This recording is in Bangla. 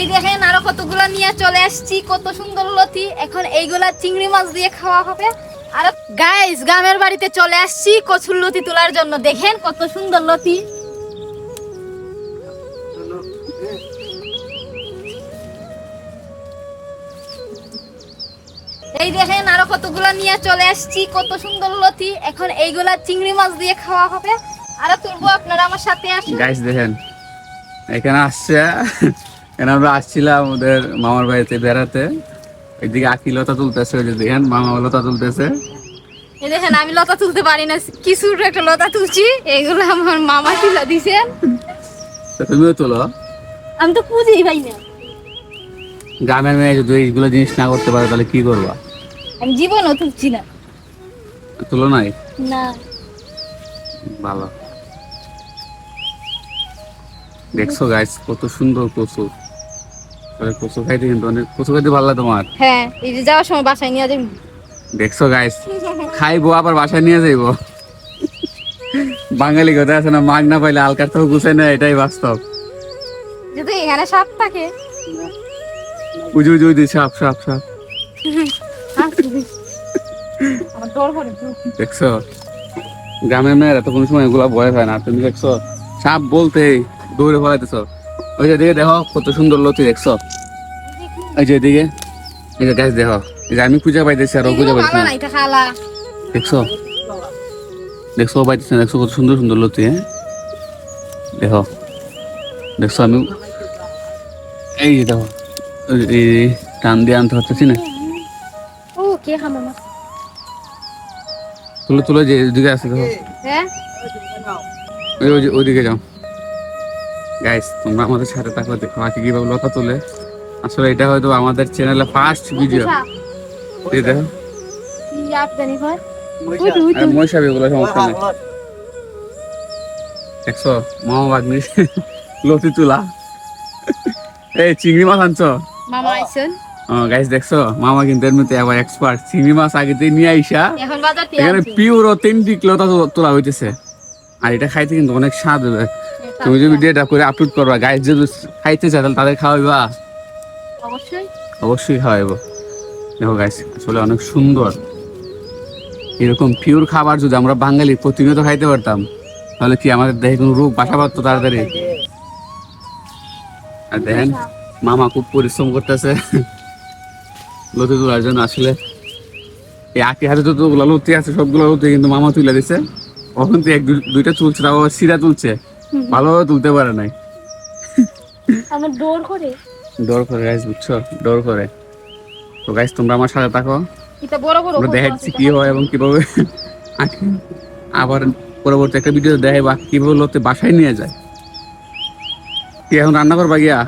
এই দেখেন আরও কতগুলা নিয়ে চলে আসছি, কত সুন্দর লতি। এখন এইগুলা চিংড়ি মাছ দিয়ে খাওয়া হবে। আর গাইস গ্রামের বাড়িতে চলে আসছি কচুর লতি তোলার জন্য। দেখেন কত সুন্দর লতি। এই দেখেন আরও কতগুলা নিয়ে চলে আসছি, কত সুন্দর লতি। এখন এইগুলা চিংড়ি মাছ দিয়ে খাওয়া হবে। আরও তুলবো, আপনারা আমার সাথে আসুন। গাইস দেখেন, এখানে আসছে। এখানে আমরা আসছিলাম ওদের মামার বাড়িতে বেড়াতে। এদিকে আকি লতা তুলতেছে ওই যে দেখেন মামা লতা তুলতেছে। দেখেন আমি লতা তুলতে পারি না কিছু একটা লতা তুলছি। এগুলো আমার মামা তুলে দিছেন তুমিও তোলো। আমি তো খুঁজেই পাই না। গ্রামের মেয়ে যদি এইগুলো জিনিস না করতে পারে তাহলে কি করবা? আমি জীবনও তুলছি না। তুলো নাই? না। ভালো। দেখছ গাইস কত সুন্দর কচু তবে কচু খাইতে কিন্তু অনেক কচু খাইতে ভালো লাগে তোমার। হ্যাঁ এই যে যাওয়ার সময় বাসায় নিয়ে যাবি। দেখছ গাইস খাইবো আবার বাসায় নিয়ে যাইবো। বাঙালি কথা আছে না মাগ না পাইলে আলকার তো গুছাই না এটাই বাস্তব। যদি এখানে সাপ থাকে। উজু উজু উজু সাপ সাপ সাপ। দেখছ? গ্রামের মেয়েরা তো কোনো সময় এগুলা ভয় হয় না তুমি দেখছ? সাপ বলতে দৌড়ে ফেলাইতেছ ওই যে দিকে দেখো কত সুন্দর লতি দেখছ? এই যে এদিকে এই যে গাছ দেখো। এই যে আমি পূজা পাইতেছি আর ও পূজা পাইতেছি দেখছ? দেখছ পাইতেছে দেখছ কত সুন্দর সুন্দর লতি হ্যাঁ? দেখো। দেখছ আমি এই যে দেখো এই- টান দিয়ে আনতে পারতেছি না। তুলো তুলো যে এদিকে আছে দেখো। হ্যাঁ? ওই ওইদিকে যাও। গাইস তোমরা আমাদের সাথে থাকো দেখো আজকে কীভাবে লতা তুলে। আসলে এটা হয়তো আমাদের চ্যানেলে ফার্স্ট ভিডিও এই দেখো সমস্যা নেই। দেখছ মামা বাগনি লতি তুলা। এই চিংড়ি মাছ আনছো? মামা আইছেন। গাইস দেখছ মামা কিন্তু এর মধ্যে আবার এক্সপার্ট চিংড়ি মাছ আগেতে নিয়ে আইসা। এখন। পিওর অথেন্টিক লতা তোলা হইতেছে। আর এটা খাইতে কিন্তু অনেক স্বাদ হবে তুমি যদি ভিডিওটা করে আপলোড করবা গাইস যদি খাইতে চায় তাহলে তাদের খাওয়াইবা। অবশ্যই। অবশ্যই খাওয়াইবো। দেখো গাইস আসলে অনেক সুন্দর। এরকম পিওর খাবার যদি আমরা বাঙালি প্রতিনিয়ত খাইতে পারতাম তাহলে কি আমাদের দেহে কোনো রোগ বাসা বাঁধতো তাড়াতাড়ি? আর দেখেন মামা খুব পরিশ্রম করতেছে। লতি তোলার জন্য আসলে এই আকি হাতে তো ওগুলো লতি আছে সবগুলো লতি কিন্তু মামা তুলে দিছে। কখন তো এক দুইটা তুলছে তাও আবার সিরা তুলছে। ভালোভাবে তুলতে পারে নাই। আমার ডোর করে। ডোর করে গাইস বুঝছ? ডোর করে। তো গাইস তোমরা আমার সাথে থাকো। এটা বড় বড় আমরা দেখাচ্ছি কি হয় এবং কীভাবে আবার পরবর্তী একটা ভিডিও দেখাই বা কীভাবে লোতে বাসায় নিয়ে যায়। কি এখন রান্না করবা গিয়া?